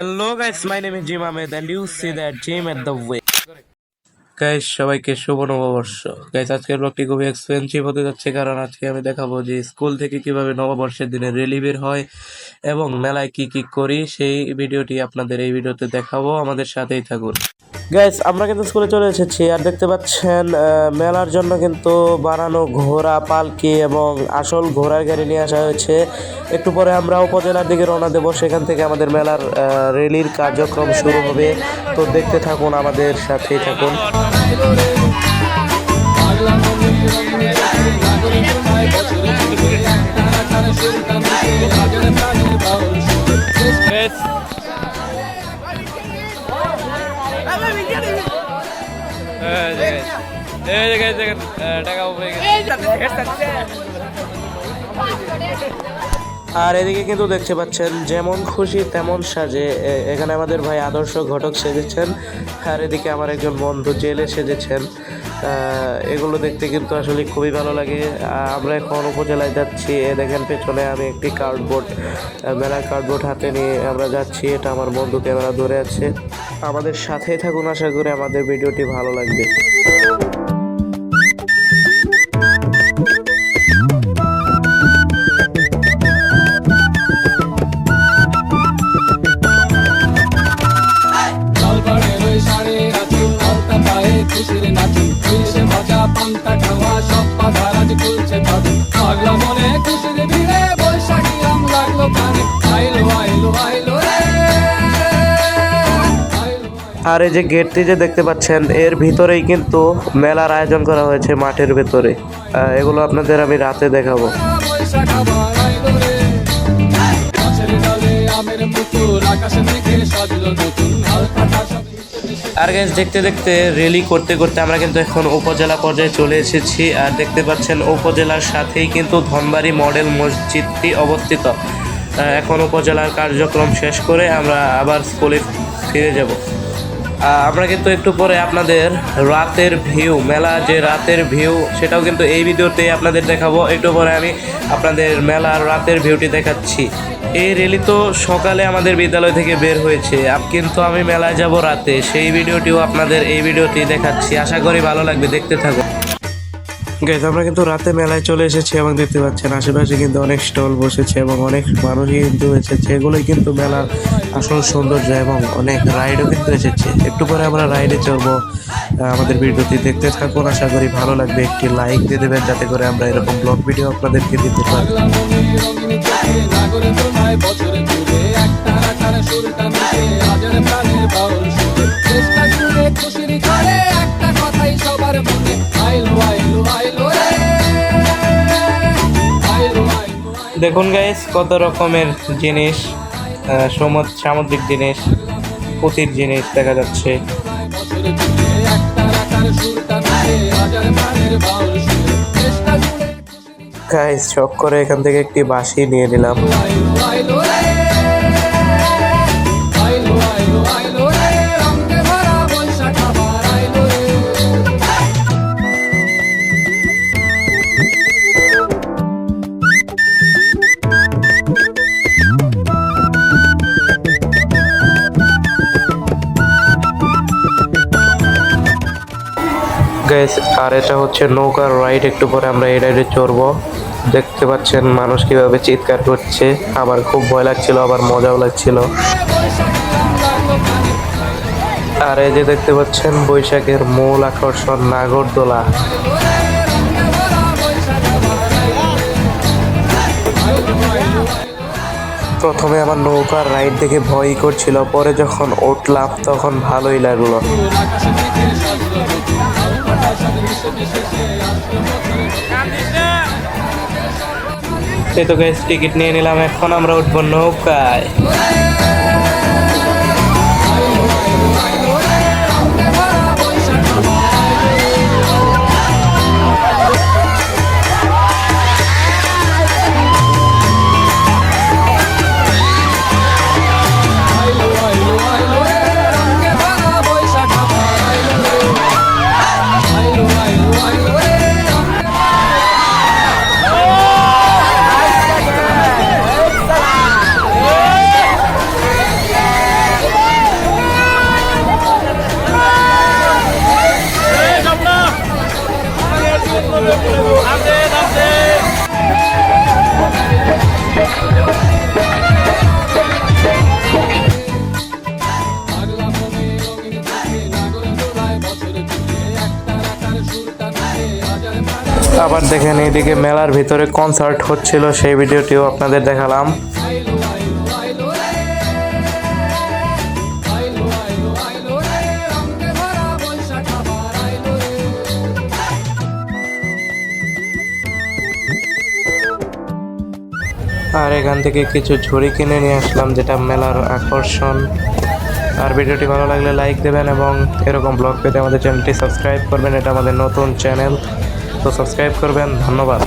Hello guys my name is Jim Ahmed and you see that Jim at the way. Guys সবাইকে শুভ নববর্ষ। Guys আজকের ব্লগটি খুবই এক্সপেন্সিভ হতে যাচ্ছে কারণ আজকে আমি দেখাবো যে স্কুল থেকে কীভাবে নববর্ষের দিনে রেলি বের হয় এবং মেলায় কি কি করি, সেই ভিডিওটি আপনাদের এই ভিডিওতে দেখাবো। আমাদের সাথেই থাকুন। গাইস আমরা কিন্তু স্কুলে চলে এসেছি আর দেখতে পাচ্ছেন মেলার জন্য কিন্তু বানানো ঘোড়া, পালকি এবং আসল ঘোড়ার গাড়ি নিয়ে আসা হয়েছে। একটু পরে আমরা উপজেলার দিকে রওনা দেবো, সেখান থেকে আমাদের মেলার রেলির কার্যক্রম শুরু হবে। তো দেখতে থাকুন, আমাদের সাথেই থাকুন। টাকা আর এদিকে কিন্তু দেখতে পাচ্ছেন, যেমন খুশি তেমন সাজে। এখানে আমাদের ভাই আদর্শ ঘটক সেজেছেন, আর এদিকে আমার একজন বন্ধু জেলে সেজেছেন। এগুলো দেখতে কিন্তু আসলে খুবই ভালো লাগে। আমরা এখন উপজেলায় যাচ্ছি, এ দেখেন পেছনে আমি একটি কার্ডবোর্ড মেলার কার্ডবোর্ড হাতে নিয়ে আমরা যাচ্ছি। এটা আমার বন্ধু ক্যামেরা ধরে আছে। আমাদের সাথেই থাকুন, আশা করি আমাদের ভিডিওটি ভালো লাগবে। পাগলা মনে খুশির ভিড়ে বৈশাখী রং লাগল কানে আইলো আইলো আইলো আর এই যে গেটটি যে দেখতে পাচ্ছেন এর ভিতরেই কিন্তু মেলার আয়োজন করা হয়েছে মাঠের ভেতরে। এগুলো আপনাদের আমি রাতে দেখাবো। আকাশে সাজলো নতুন হালকা আর গ্যাস দেখতে দেখতে রেলি করতে করতে আমরা কিন্তু এখন উপজেলা পর্যায়ে চলে এসেছি। আর দেখতে পাচ্ছেন উপজেলার সাথেই কিন্তু ধনবাড়ি মডেল মসজিদটি অবস্থিত। এখন উপজেলার কার্যক্রম শেষ করে আমরা আবার স্কুলে ফিরে যাব। আমরা কিন্তু একটু পরে আপনাদের রাতের ভিউ মেলা যে রাতের ভিউ সেটাও কিন্তু এই ভিডিওতে আপনাদের দেখাবো। একটু পরে আমি আপনাদের মেলার রাতের ভিউটি দেখাচ্ছি। এই রেলি তো সকালে আমাদের বিদ্যালয় থেকে বের হয়েছে। কিন্তু আমি মেলায় যাব রাতে। সেই ভিডিওটিও আপনাদের এই ভিডিওটি দেখাচ্ছি। আশা করি ভালো লাগবে। দেখতে থাকুন। গাইজ আমরা কিন্তু রাতে মেলায় চলে এসেছি এবং দেখতে পাচ্ছেন আশেপাশে কিন্তু অনেক স্টল বসেছে এবং অনেক মানুষই কিন্তু এসেছে এগুলোই কিন্তু মেলার আসল সৌন্দর্য এবং অনেক রাইডও কিন্তু এসেছে একটু পরে আমরা রাইডে চলবো আমাদের ভিডিওটি দেখতে থাকুন আশা করি ভালো লাগবে একটি লাইক দিয়ে দেবেন যাতে করে আমরা এরকম ব্লগ ভিডিও আপনাদেরকে দিতে পারি দেখুন গাইস কত রকমের জিনিস আহ, সমুদ- সামুদ্রিক জিনিস পুঁতির জিনিস দেখা যাচ্ছে। গাইস শখ করে এখান থেকে একটি বাঁশি নিয়ে নিলাম। গাইস আর এটা হচ্ছে নৌকার রাইড একটু পরে আমরা এই রাইডে চড়বো। দেখতে পাচ্ছেন মানুষ কীভাবে চিৎকার করছে। আমার খুব ভয় লাগছিল, আবার মজাও লাগছিল। আর এই যে দেখতে পাচ্ছেন, বৈশাখের মূল আকর্ষণ নাগরদোলা। প্রথমে আমার নৌকার রাইড দেখে ভয়ই করছিল, পরে যখন উঠলাম তখন ভালোই লাগল। এই তো গ্যাস টিকিট নিয়ে নিলাম এখন আমরা উঠবো নৌকায়। আবার দেখেন এইদিকে মেলার ভিতরে কনসার্ট হচ্ছিল, সেই ভিডিওটিও আপনাদের দেখালাম। আর এখান থেকে কিছু ঝুড়ি কিনে নিয়ে আসলাম, যেটা মেলার আকর্ষণ। আর ভিডিওটি ভালো লাগলে লাইক দেবেন এবং এরকম ব্লগ পেতে আমাদের চ্যানেলটি সাবস্ক্রাইব করবেন, এটা আমাদের নতুন চ্যানেল তো সাবস্ক্রাইব করবেন ধন্যবাদ